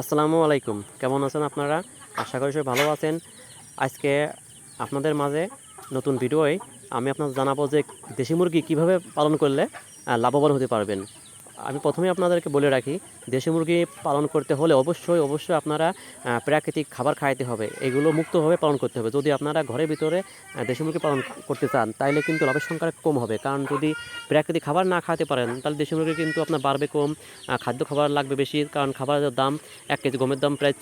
আসসালামু আলাইকুম। কেমন আছেন আপনারা? আশা করি সবাই ভালো আছেন। আজকে আপনাদের মাঝে নতুন ভিডিওয় আমি আপনাদের জানাব যে দেশি মুরগি কীভাবে পালন করলে লাভবান হতে পারবেন। আমি প্রথমে আপনাদেরকে বলে রাখি, দেশি মুরগি পালন করতে হলে অবশ্যই অবশ্যই আপনারা প্রাকৃতিক খাবার খাইতে হবে। এগুলো মুক্তভাবে পালন করতে হবে। যদি আপনারা ঘরের ভিতরে দেশি মুরগি পালন করতে চান, তাইলে কিন্তু লাভের সংখ্যা কম হবে। কারণ যদি প্রাকৃতিক খাবার না খাইতে পারেন, তাহলে দেশি মুরগি কিন্তু আপনার বাড়বে কম খাদ্য খাবার লাগবে বেশি। কারণ খাবারের দাম এক কেজি গমের দাম প্রায়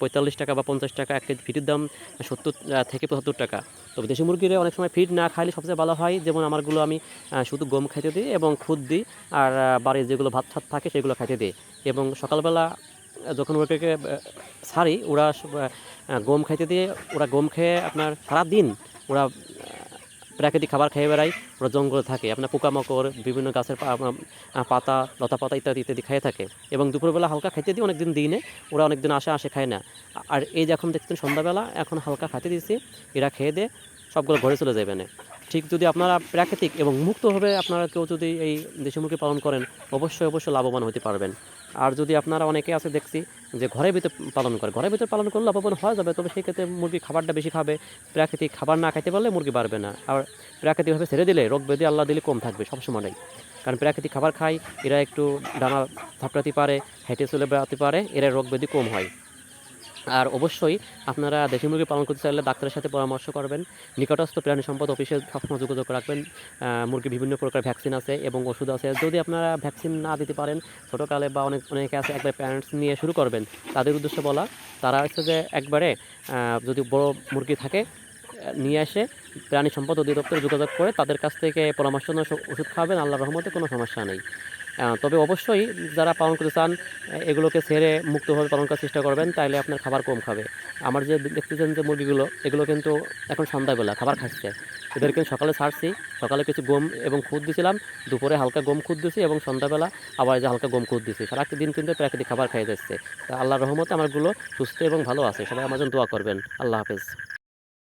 পঁয়তাল্লিশ টাকা বা পঞ্চাশ টাকা, এক কেজি ফিটের দাম সত্তর থেকে পঁচাত্তর টাকা। তবে দেশি মুরগির অনেক সময় ফিট না খাইলে সবচেয়ে ভালো হয়, যেমন আমারগুলো আমি শুধু গম খাইতে দিই এবং খুদ দিই, আর বাড়ির যেগুলো ভাত ছাত থাকে সেগুলো খাইতে দিই এবং সকালবেলা যখন ওদেরকে ছাড়ি, ওরা গম খাইতে দিয়ে, ওরা গম খেয়ে আপনার সারাদিন ওরা প্রাকৃতিক খাবার খেয়ে বেড়ায়, ওরা জঙ্গলে থাকে। আপনার পোকামাকড়, বিভিন্ন গাছের পাতা, লতা পাতা ইত্যাদি ইত্যাদি খেয়ে থাকে। এবং দুপুরবেলা হালকা খাইতে দিই অনেকদিন দিই ওরা অনেকদিন আসে আসে খায় না। আর এই যে এখন দেখছেন সন্ধ্যাবেলা, এখন হালকা খাইতে দিয়েছি, এরা খেয়ে দিয়ে সবগুলো ঘরে চলে যাবে না। ঠিক যদি আপনারা প্রাকৃতিক এবং মুক্তভাবে আপনারা কেউ যদি এই দেশি মুরগি পালন করেন, অবশ্যই অবশ্যই লাভবান হতে পারবেন। আর যদি আপনারা অনেকে আছে দেখছি যে ঘরের ভিতরে পালন করে, ঘরের ভিতরে পালন করলে লাভবান হওয়া যাবে, তবে সেই ক্ষেত্রে মুরগি খাবারটা বেশি খাবে। প্রাকৃতিক খাবার না খাইতে পারলে মুরগি বাড়বে না। আর প্রাকৃতিকভাবে ছেড়ে দিলে রোগ ব্যাধি আল্লাহ দিলে কম থাকবে সবসময়ই কারণ প্রাকৃতিক খাবার খায়, এরা একটু ডানা থাপড়াতে পারে, হেঁটে চলে বেড়াতে পারে, এরা রোগ ব্যাধি কম হয়। আর অবশ্যই আপনারা দেশি মুরগি পালন করতে চাইলে ডাক্তারের সাথে পরামর্শ করবেন। নিকটস্থ প্রাণী সম্পদ অফিসে সবসময় যোগাযোগ রাখবেন। মুরগি বিভিন্ন প্রকার ভ্যাকসিন আছে এবং ওষুধ আছে। যদি আপনারা ভ্যাকসিন না দিতে পারেন, ছোটোকালে বা অনেক, অনেকে আছে একবার প্যারেন্টস নিয়ে শুরু করবেন। তাদের উদ্দেশ্যে বলা, তারা হচ্ছে যে একবারে যদি বড় মুরগি থাকে, নিয়ে এসে প্রাণী সম্পদ অধিদপ্তরে যোগাযোগ করে তাদের কাছ থেকে পরামর্শ ওষুধ খাবেন আল্লাহ রহমতে কোনো সমস্যা নেই। তবে অবশ্যই যারা পালন করতে চান এগুলোকে ছেড়ে মুক্তভাবে পালন করার চেষ্টা করবেন, তাইলে আপনার খাবার কম খাবে। আমার যে দেখতেছেন যে মুরগিগুলো, এগুলো কিন্তু এখন সন্ধ্যাবেলা খাবার খাচ্ছে। এদেরকে সকালে ছাড়ছি, সকালে কিছু গম এবং খুদ দিয়েছিলাম দুপুরে হালকা গম খুদ দিয়েছি এবং সন্ধ্যাবেলা আবার যে হালকা গম খুদ দিয়েছি সারা দিন কিন্তু প্রাকৃতিক খাবার খাইয়ে যাচ্ছে। আল্লাহর রহমতে আমারগুলো সুস্থ এবং ভালো আছে। সবাই আমার জন্য দোয়া করবেন। আল্লাহ হাফেজ।